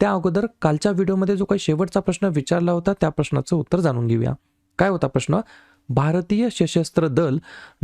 त्या अगोदर कालच्या व्हिडिओमध्ये जो काही शेवटचा प्रश्न विचारला होता त्या प्रश्नाचं उत्तर जाणून घेऊया. काय होता प्रश्न? भारतीय सशस्त्र दल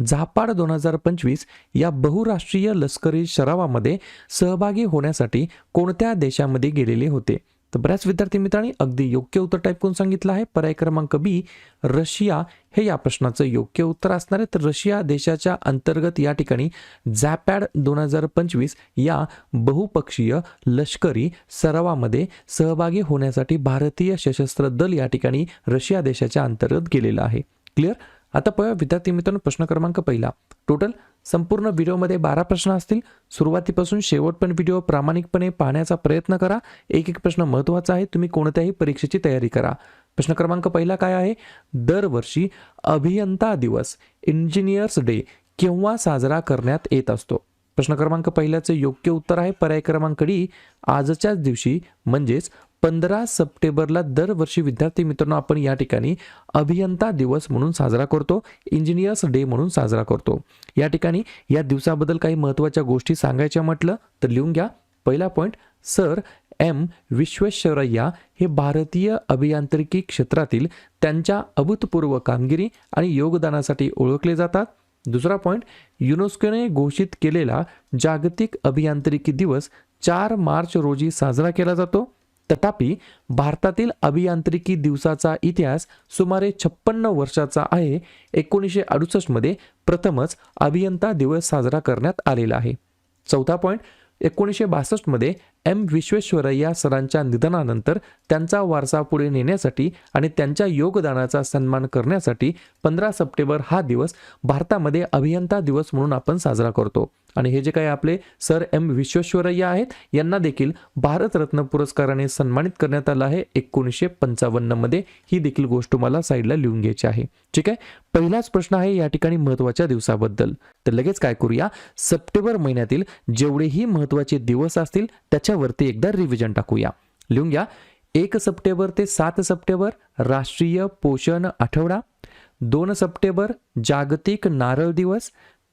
झापाड दोन हजार पंचवीस या बहुराष्ट्रीय लष्करी सरावामध्ये सहभागी होण्यासाठी कोणत्या देशामध्ये गेलेले होते? तर बऱ्याच विद्यार्थी मित्रांनी अगदी योग्य उत्तर टाईप करून सांगितलं आहे. पर्याय क्रमांक बी रशिया. हे या प्रश्नाचं योग्य उत्तर असणार आहे. तर रशिया देशाच्या अंतर्गत या ठिकाणी झॅपॅड दोन हजार पंचवीस या बहुपक्षीय लष्करी सरावामध्ये सहभागी होण्यासाठी भारतीय सशस्त्र दल या ठिकाणी रशिया देशाच्या अंतर्गत गेलेलं आहे. क्लिअर आता पाहूया विद्यार्थी मित्रांनो प्रश्न क्रमांक पहिला. टोटल संपूर्ण व्हिडिओमध्ये बारा प्रश्न असतील. सुरुवातीपासून शेवट पण व्हिडिओ प्रामाणिकपणे पाहण्याचा प्रयत्न करा. एक एक प्रश्न महत्त्वाचा आहे. तुम्ही कोणत्याही परीक्षेची तयारी करा. प्रश्न क्रमांक पहिला काय आहे? दरवर्षी अभियंता दिवस इंजिनियर्स डे केव्हा साजरा करण्यात येत असतो? प्रश्न क्रमांक पहिल्याचं योग्य उत्तर आहे. पर्याय क्रमांक डी आजच्याच दिवशी म्हणजेच पंधरा सप्टेंबरला दरवर्षी विद्यार्थी मित्रांनो आपण या ठिकाणी अभियंता दिवस म्हणून साजरा करतो इंजिनियर्स डे म्हणून साजरा करतो. या ठिकाणी या दिवसाबद्दल काही महत्त्वाच्या गोष्टी सांगायच्या म्हटलं तर लिहून घ्या. पहिला पॉईंट सर एम विश्वेश्वरय्या हे भारतीय अभियांत्रिकी क्षेत्रातील त्यांच्या अभूतपूर्व कामगिरी आणि योगदानासाठी ओळखले जातात. दुसरा पॉईंट युनेस्कोने घोषित केलेला जागतिक अभियांत्रिकी दिवस चार मार्च रोजी साजरा केला जातो. तथापि भारतातील अभियांत्रिकी दिवसाचा इतिहास सुमारे छप्पन्न वर्षाचा आहे. एकोणीसशे अडुसष्टमध्ये प्रथमच अभियंता दिवस साजरा करण्यात आलेला आहे. चौथा पॉईंट एकोणीसशे बासष्टमध्ये एम विश्वेश्वरय्या सरांच्या निधनानंतर त्यांचा वारसा पुढे नेण्यासाठी आणि त्यांच्या योगदानाचा सन्मान करण्यासाठी पंधरा सप्टेंबर हा दिवस भारतामध्ये अभियंता दिवस म्हणून आपण साजरा करतो. आणि हे जे काही आपले सर एम विश्वेश्वरय्या आहेत यांना देखील भारतरत्न पुरस्काराने सन्मानित करण्यात आलं आहे. एकोणीसशे पंचावन्नमध्ये ही देखील गोष्ट तुम्हाला साईडला लिहून घ्यायची आहे. ठीक आहे? पहिलाच प्रश्न आहे या ठिकाणी महत्त्वाच्या दिवसाबद्दल. तर लगेच काय करूया? सप्टेंबर महिन्यातील जेवढेही महत्त्वाचे दिवस असतील त्याच्यावरती एकदा रिव्हिजन टाकूया. लिहून घ्या. एक सप्टेंबर ते सात सप्टेंबर राष्ट्रीय पोषण आठवडा. दोन सप्टेंबर जागतिक नारळ दिवस.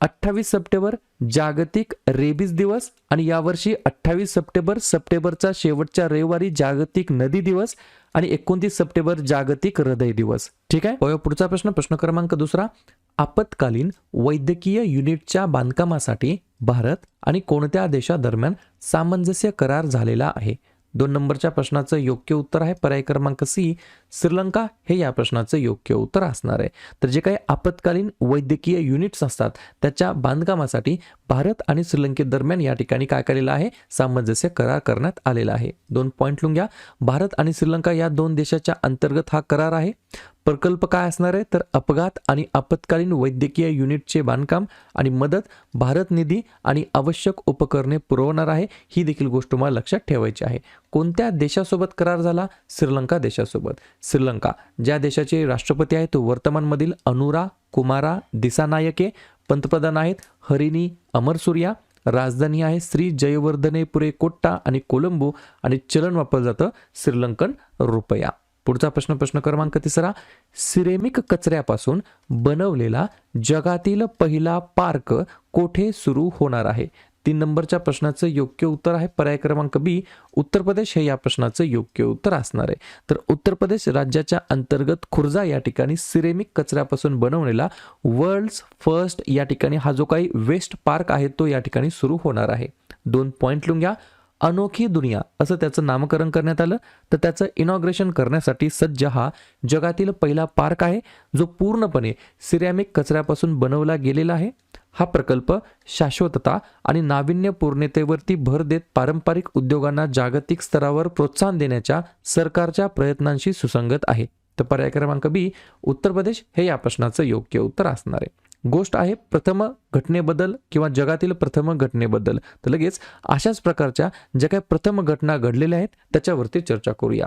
अठ्ठावीस सप्टेंबर जागतिक रेबीज दिवस आणि यावर्षी अठ्ठावीस सप्टेंबर सप्टेंबरचा शेवटच्या रविवारी जागतिक नदी दिवस आणि एकोणतीस सप्टेंबर जागतिक हृदय दिवस. ठीक आहे? पुढचा प्रश्न. प्रश्न क्रमांक दुसरा. आपत्कालीन वैद्यकीय युनिटच्या बांधकामासाठी भारत आणि कोणत्या देशादरम्यान सामंजस्य करार झालेला आहे? दोन नंबरच्या प्रश्नाचं योग्य उत्तर आहे. पर्याय क्रमांक सी श्रीलंका हे या प्रश्नाचं योग्य उत्तर असणार आहे. तर जे काही आपत्कालीन वैद्यकीय युनिट्स असतात त्याच्या बांधकामासाठी भारत आणि श्रीलंकेदरम्यान या ठिकाणी काय केलेलं आहे? सामंजस्य करार करण्यात आलेला आहे. दोन पॉईंट लिहून घ्या भारत आणि श्रीलंका या दोन देशाच्या अंतर्गत हा करार आहे. प्रकल्प काय असणार आहे? तर अपघात आणि आपत्कालीन वैद्यकीय युनिटचे बांधकाम आणि मदत भारत निधी आणि आवश्यक उपकरणे पुरवणार आहे ही देखील गोष्ट तुम्हाला लक्षात ठेवायची आहे. कोणत्या देशासोबत करार झाला? श्रीलंका देशासोबत. श्रीलंका ज्या देशाचे राष्ट्रपती आहेत तो वर्तमानमधील अनुरा कुमारा दिसानायके पंतप्रधान आहेत हरिणी अमरसूर्या राजधानी आहे श्री जयवर्धनेपुरे कोट्टा आणि कोलंबो आणि चलन वापरलं जातं श्रीलंकन रुपया. पुढचा प्रश्न प्रश्न क्रमांक तिसरा सिरेमिक कचऱ्यापासून बनवलेला जगातील पहिला पार्क कोठे सुरू होणार आहे? तीन नंबरच्या प्रश्नाचं योग्य उत्तर आहे. पर्याय क्रमांक बी उत्तर प्रदेश हे या प्रश्नाचं योग्य उत्तर असणार आहे. तर उत्तर प्रदेश राज्याच्या अंतर्गत खुर्जा या ठिकाणी सिरेमिक कचऱ्यापासून बनवलेला वर्ल्ड्स फर्स्ट या ठिकाणी हा जो काही वेस्ट पार्क आहे तो या ठिकाणी सुरू होणार आहे. दोन पॉईंट लिहून घ्या अनोखी दुनिया असं त्याचं नामकरण करण्यात आलं. तर त्याचं इनॉग्रेशन करण्यासाठी सज्ज हा जगातील पहिला पार्क आहे जो पूर्णपणे सिरॅमिक कचऱ्यापासून बनवला गेलेला आहे. हा प्रकल्प शाश्वतता आणि नाविन्यपूर्णतेवरती भर देत पारंपरिक उद्योगांना जागतिक स्तरावर प्रोत्साहन देण्याच्या सरकारच्या प्रयत्नांशी सुसंगत आहे. तर पर्याय क्रमांक बी उत्तर प्रदेश. हे या प्रश्नाचं योग्य उत्तर असणार आहे. गोष्ट आहे प्रथम घटनेबद्दल किंवा जगातील प्रथम घटनेबद्दल. तर लगेच अशाच प्रकारच्या ज्या काही प्रथम घटना घडलेल्या आहेत त्याच्यावरती चर्चा करूया.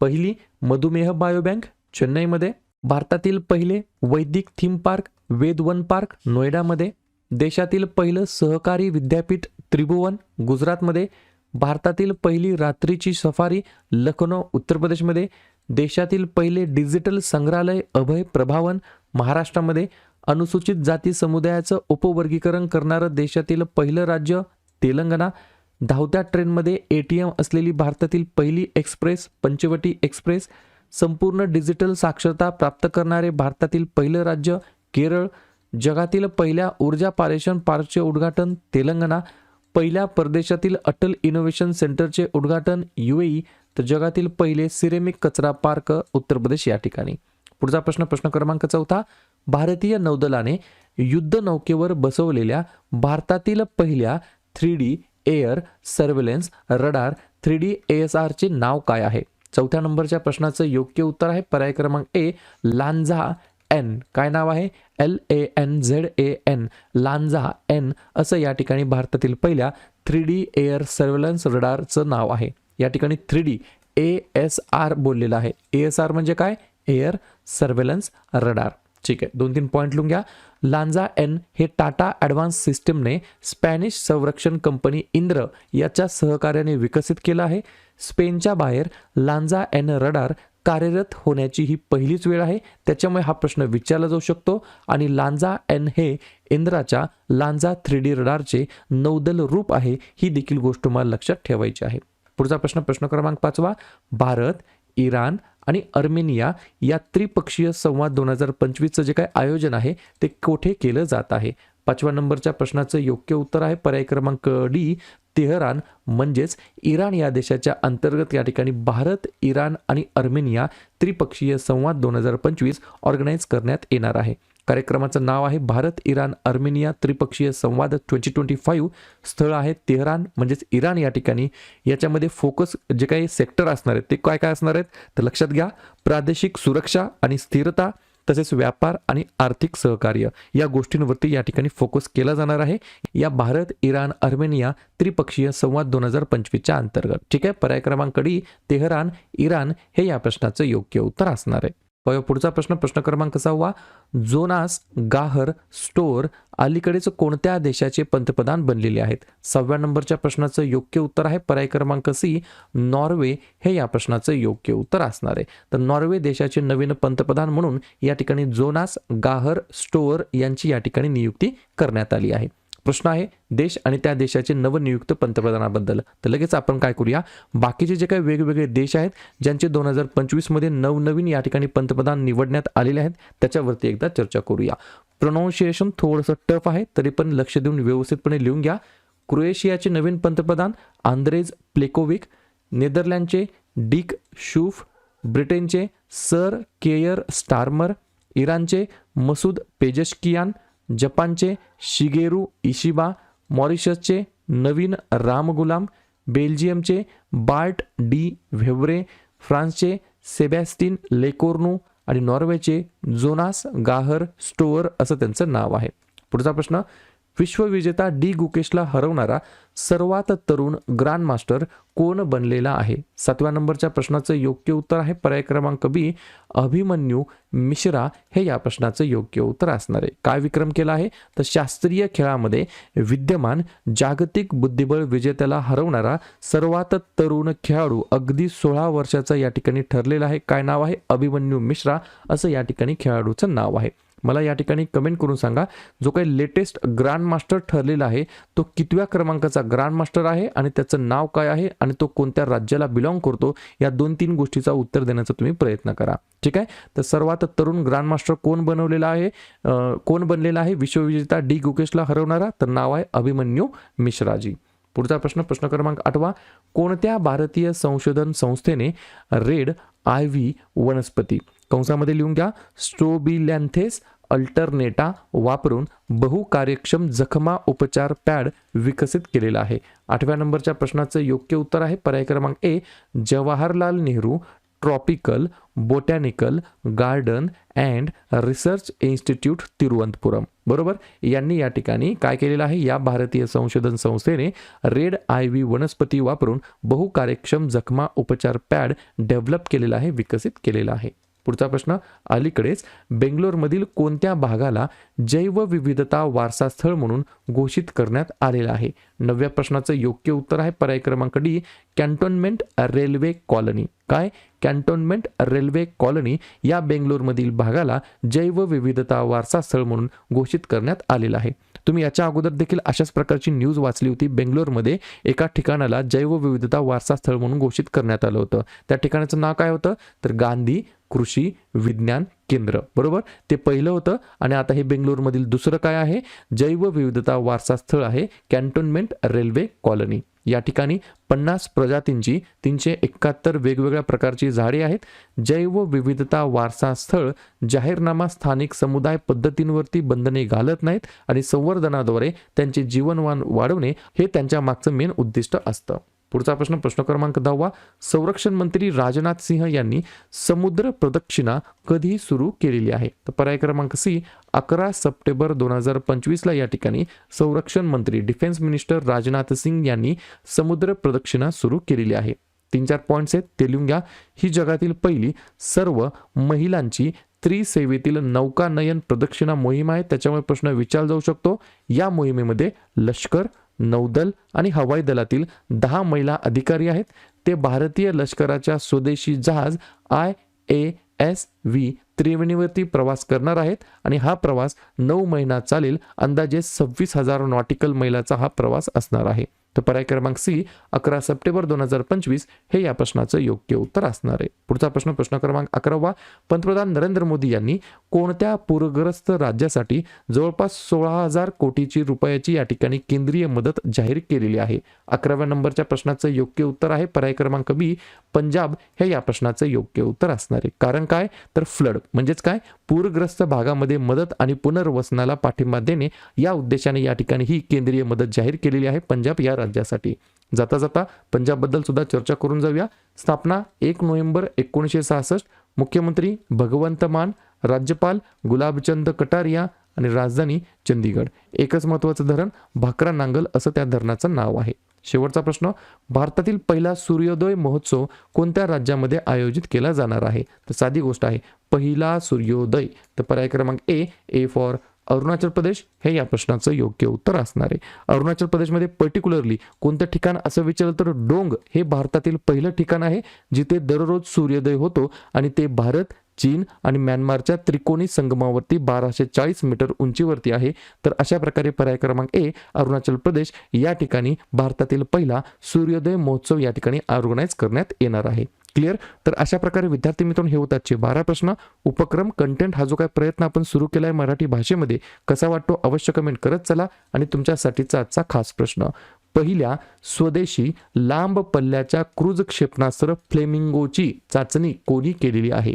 पहिली मधुमेह बायोबँक चेन्नईमध्ये. भारतातील पहिले वैदिक थीम पार्क वेदवन पार्क नोएडामध्ये. देशातील पहिलं सहकारी विद्यापीठ त्रिभुवन गुजरातमध्ये. भारतातील पहिली रात्रीची सफारी लखनौ उत्तर प्रदेशमध्ये. देशातील पहिले डिजिटल संग्रहालय अभय प्रभावन महाराष्ट्रामध्ये. अनुसूचित जाती समुदायाचं उपवर्गीकरण करणारं देशातील पहिलं राज्य तेलंगणा. धावत्या ट्रेनमध्ये ए टी एम असलेली भारतातील पहिली एक्सप्रेस पंचवटी एक्सप्रेस संपूर्ण डिजिटल साक्षरता प्राप्त करणारे भारतातील पहिलं राज्य केरळ. जगातील पहिल्या ऊर्जा पारेषण पार्कचे उद्घाटन तेलंगणा. पहिल्या परदेशातील अटल इनोव्हेशन सेंटरचे उद्घाटन युएई तर जगातील पहिले सिरेमिक कचरा पार्क उत्तर प्रदेश या ठिकाणी. पुढचा प्रश्न प्रश्न क्रमांक चौथा. भारतीय नौदलाने युद्ध नौकेवर बसवलेल्या भारतातील पहिल्या three D air surveillance radar three D A S आरचे नाव काय आहे? चौथ्या नंबरच्या प्रश्नाचं योग्य उत्तर आहे पर्याय क्रमांक ए लांझा एन काय नाव आहे? L A N Z A N Lanza N असं या ठिकाणी भारतातील पहिल्या थ्री डी एअर सर्व्हेलन्स रडारचं नाव आहे. या ठिकाणी three D A S R बोललेलं आहे. ए एस आर म्हणजे काय? एअर सर्व्हेलन्स रडार ठीक आहे. दोन तीन पॉईंट लिहून घ्या. लांजा एन हे टाटा ॲडव्हान्स सिस्टमने स्पॅनिश संरक्षण कंपनी इंद्र याच्या सहकार्याने विकसित केलं आहे. स्पेनच्या बाहेर लांजा एन रडार कार्यरत होण्याची ही पहिलीच वेळ आहे. त्याच्यामुळे हा प्रश्न विचारला जाऊ शकतो आणि लांजा एन हे इंद्राच्या लांजा थ्री डी रडारचे नौदल रूप आहे ही देखील गोष्ट मला लक्षात ठेवायची आहे. पुढचा प्रश्न प्रश्न क्रमांक पाचवा. भारत इराण आणि अर्मेनिया या त्रिपक्षीय संवाद दोन हजार पंचवीसचं जे काय आयोजन आहे ते कोठे केलं जात आहे? पाचव्या नंबरच्या प्रश्नाचं योग्य उत्तर आहे पर्याय क्रमांक डी तेहरान. म्हणजेच इराण या देशाच्या अंतर्गत या ठिकाणी भारत इराण आणि अर्मेनिया त्रिपक्षीय संवाद दोन हजार पंचवीस ऑर्गनाईज करण्यात येणार आहे. कार्यक्रमाचं नाव आहे भारत इराण अर्मेनिया त्रिपक्षीय संवाद ट्वेंटी ट्वेंटी फाईव्ह. स्थळ आहे तेहरान म्हणजेच इराण या ठिकाणी. याच्यामध्ये फोकस जे काही सेक्टर असणार आहेत ते काय काय असणार आहेत? तर लक्षात घ्या प्रादेशिक सुरक्षा आणि स्थिरता तसेच व्यापार आणि आर्थिक सहकार्य या गोष्टींवरती या ठिकाणी फोकस केला जाणार आहे. या भारत इराण अर्मेनिया त्रिपक्षीय संवाद दोन हजार पंचवीसच्या अंतर्गत. ठीक आहे? पर्याय क्रमांकडी तेहरान इराण हे या प्रश्नाचं योग्य उत्तर असणार आहे. पुढचा प्रश्न. प्रश्न क्रमांक सहावा. जोनास गाहर स्टोर अलीकडेच कोणत्या देशाचे पंतप्रधान बनलेले आहेत? सहाव्या नंबरच्या प्रश्नाचं योग्य उत्तर आहे. पर्याय क्रमांक सी नॉर्वे. हे या प्रश्नाचं योग्य उत्तर असणार आहे. तर नॉर्वे देशाचे नवीन पंतप्रधान म्हणून या ठिकाणी जोनास गाहर स्टोअर यांची या ठिकाणी नियुक्ती करण्यात आली आहे. प्रश्न आहे देश आणि त्या देशाचे नवनियुक्त पंतप्रधानाबद्दल. तर लगेच आपण काय करूया? बाकीचे जे काही वेगवेगळे देश आहेत ज्यांचे दोन हजार पंचवीसमध्ये नवनवीन या ठिकाणी पंतप्रधान निवडण्यात आलेले आहेत त्याच्यावरती एकदा चर्चा करूया. प्रोनाऊन्शिएशन थोडंसं टफ आहे तरी पण लक्ष देऊन व्यवस्थितपणे लिहून घ्या. क्रोएशियाचे नवीन पंतप्रधान आंद्रेज प्लेकोविक नेदरलँडचे डिक शूफ ब्रिटनचे सर केयर स्टार्मर इराणचे मसूद पेजशकियान जपानचे शिगेरू इशिबा मॉरिशसचे नवीन रामगुलाम बेल्जियमचे बार्ट डी व्हेवरे फ्रान्सचे सेबॅस्टिन लेकोर्नू आणि नॉर्वेचे जोनास गाहर स्टोअर असं त्यांचं नाव आहे. पुढचा प्रश्न विश्वविजेता डी गुकेशला हरवणारा सर्वात तरुण ग्रँड मास्टर कोण बनलेला आहे? सातव्या नंबरच्या प्रश्नाचं योग्य उत्तर आहे पर्याय क्रमांक बी अभिमन्यू मिश्रा. हे या प्रश्नाचं योग्य उत्तर असणार आहे. काय विक्रम केला आहे? तर शास्त्रीय खेळामध्ये विद्यमान जागतिक बुद्धिबळ विजेत्याला हरवणारा सर्वात तरुण खेळाडू अगदी सोळा वर्षाचा या ठिकाणी ठरलेला आहे. काय नाव आहे? अभिमन्यू मिश्रा. असं या ठिकाणी खेळाडूचं नाव आहे. मला या ठिकाणी कमेंट करून सांगा जो काही लेटेस्ट ग्रँड मास्टर ठरलेला आहे तो कितव्या क्रमांकाचा ग्रँड मास्टर आहे आणि त्याचं नाव काय आहे आणि तो कोणत्या राज्याला बिलॉंग करतो या दोन तीन गोष्टीचा उत्तर देण्याचा तुम्ही प्रयत्न करा. ठीक आहे? तर सर्वात तरुण ग्रँड मास्टर कोण बनवलेला आहे? कोण बनलेला आहे? विश्वविजेता डी गुकेशला हरवणारा तर नाव आहे अभिमन्यू मिश्राजी. पुढचा प्रश्न प्रश्न क्रमांक आठवा. कोणत्या भारतीय संशोधन संस्थेने रेड आय व्ही वनस्पती? कंसामध्ये लिहून घ्या. स्ट्रोबिलॅन्थेस अल्टरनेटा वापरून बहुकार्यक्षम जखमा उपचार पॅड विकसित केलेला आहे. आठव्या नंबरच्या प्रश्नाचं योग्य उत्तर आहे पर्याय क्रमांक A Jawaharlal Nehru tropical botanical garden and research institute Thiruvananthapuram. बरोबर? यांनी या ठिकाणी काय केलेलं आहे? या भारतीय संशोधन संस्थेने रेड आय व्ही वनस्पती वापरून बहुकार्यक्षम जखमा उपचार पॅड डेव्हलप केलेला आहे विकसित केलेला आहे. पुढचा प्रश्न अलीकडेच बेंगलोरमधील कोणत्या भागाला जैवविविधता वारसा स्थळ म्हणून घोषित करण्यात आलेला आहे? नवव्या प्रश्नाचं योग्य उत्तर आहे पर्याय क्रमांक डी कॅन्टोन्मेंट रेल्वे कॉलनी. काय? कॅन्टोन्मेंट रेल्वे कॉलनी या बेंगलोरमधील भागाला जैवविविधता वारसा स्थळ म्हणून घोषित करण्यात आलेलं आहे. तुम्ही याच्या अगोदर देखील अशाच प्रकारची न्यूज वाचली होती. बेंगलोरमध्ये एका ठिकाणाला जैवविविधता वारसा स्थळ म्हणून घोषित करण्यात आलं होतं. त्या ठिकाणाचं नाव काय होतं? तर गांधी कृषी विज्ञान केंद्र. बरोबर? ते पहिलं होतं आणि आता हे बेंगलोरमधील दुसरं काय आहे? जैवविविधता वारसा स्थळ आहे कॅन्टोन्मेंट रेल्वे कॉलनी. या ठिकाणी पन्नास प्रजातींची तीनशे एकाहत्तर वेगवेगळ्या प्रकारची झाडे आहेत. जैवविविधता वारसा स्थळ जाहीरनामा स्थानिक समुदाय पद्धतींवरती बंधने घालत नाहीत आणि संवर्धनाद्वारे त्यांचे जीवनवान वाढवणे हे त्यांच्या मागचं मेन उद्दिष्ट असतं. पुढचा प्रश्न प्रश्न क्रमांक दहावा. संरक्षण मंत्री राजनाथ सिंह यांनी समुद्र प्रदक्षिणा कधी सुरू केलेली आहे. तर पर्याय क्रमांक सी अकरा सप्टेंबर दोन हजार पंचवीसला या ठिकाणी संरक्षण मंत्री डिफेन्स मिनिस्टर राजनाथ सिंग यांनी समुद्र प्रदक्षिणा सुरू केलेली आहे. तीन चार पॉईंट्स आहेत ते लिहून घ्या. ही जगातील पहिली सर्व महिलांची त्रिसेवेतील नौकानयन प्रदक्षिणा मोहीम आहे. त्याच्यामुळे प्रश्न विचारला जाऊ शकतो. या मोहिमेमध्ये लष्कर नौदल आणि हवाई दलातील दहा महिला अधिकारी आहेत. ते भारतीय लष्कराच्या स्वदेशी जहाज आय ए एस व्ही त्रिवेणीवरती प्रवास करणार आहेत आणि हा प्रवास नऊ महिना चालेल. अंदाजे सव्वीस हजार नॉटिकल मैलाचा हा प्रवास असणार आहे. तर पर्याय क्रमांक सी अकरा सप्टेंबर दोन हजार पंचवीस हे या प्रश्नाचं योग्य उत्तर असणार आहे. पुढचा प्रश्न प्रश्न क्रमांक अकरावा पंतप्रधान नरेंद्र मोदी यांनी कोणत्या पूरग्रस्त राज्यासाठी जवळपास सोळा हजार कोटीची रुपयाची या ठिकाणी केंद्रीय मदत जाहीर केलेली आहे? अकराव्या नंबरच्या प्रश्नाचं योग्य उत्तर आहे पर्याय क्रमांक बी पंजाब हे या प्रश्नाचं योग्य उत्तर असणार आहे. कारण काय? तर फ्लड. म्हणजेच काय? पूरग्रस्त भागामध्ये मदत आणि पुनर्वसनाला पाठिंबा देणे या उद्देशाने या ठिकाणी ही केंद्रीय मदत जाहीर केलेली आहे पंजाब या राज्यासाठी. जाता जाता पंजाबबद्दल सुद्धा चर्चा करून जाऊया. स्थापना एक नोव्हेंबर एकोणीसशे सहासष्ट. मुख्यमंत्री भगवंत मान राज्यपाल गुलाबचंद कटारिया आणि राजधानी चंदीगड एकच महत्वाचं धरण भाकरा नांगल असं त्या धरणाचं नाव आहे. शेवटचा प्रश्न भारतातील पहिला सूर्योदय महोत्सव कोणत्या राज्यामध्ये आयोजित केला जाणार आहे? तर साधी गोष्ट आहे पहिला सूर्योदय. तर पर्याय क्रमांक ए ए फॉर अरुणाचल प्रदेश. हे या प्रश्नाचं योग्य उत्तर असणार आहे. अरुणाचल प्रदेशमध्ये पर्टिक्युलरली कोणतं ठिकाण असं विचारलं तर डोंग हे भारतातील पहिलं ठिकाण आहे जिथे दररोज सूर्योदय होतो आणि ते भारत चीन आणि म्यानमारच्या त्रिकोणी संगमावरती बाराशे चाळीस मीटर उंचीवरती आहे. तर अशा प्रकारे पर्याय क्रमांक ए अरुणाचल प्रदेश या ठिकाणी भारतातील पहिला सूर्योदय महोत्सव या ठिकाणी ऑर्गनाईज करण्यात येणार आहे. क्लिअर तर अशा प्रकारे विद्यार्थी मित्रांनो हे होताचे बारा प्रश्न. उपक्रम कंटेंट हा जो काय प्रयत्न आपण सुरू केला आहे मराठी भाषेमध्ये कसा वाटतो अवश्य कमेंट करत चला आणि तुमच्यासाठीचा आजचा खास प्रश्न. पहिल्या स्वदेशी लांब पल्ल्याच्या क्रूज क्षेपणास्त्र फ्लेमिंगोची चाचणी कोणी केलेली आहे?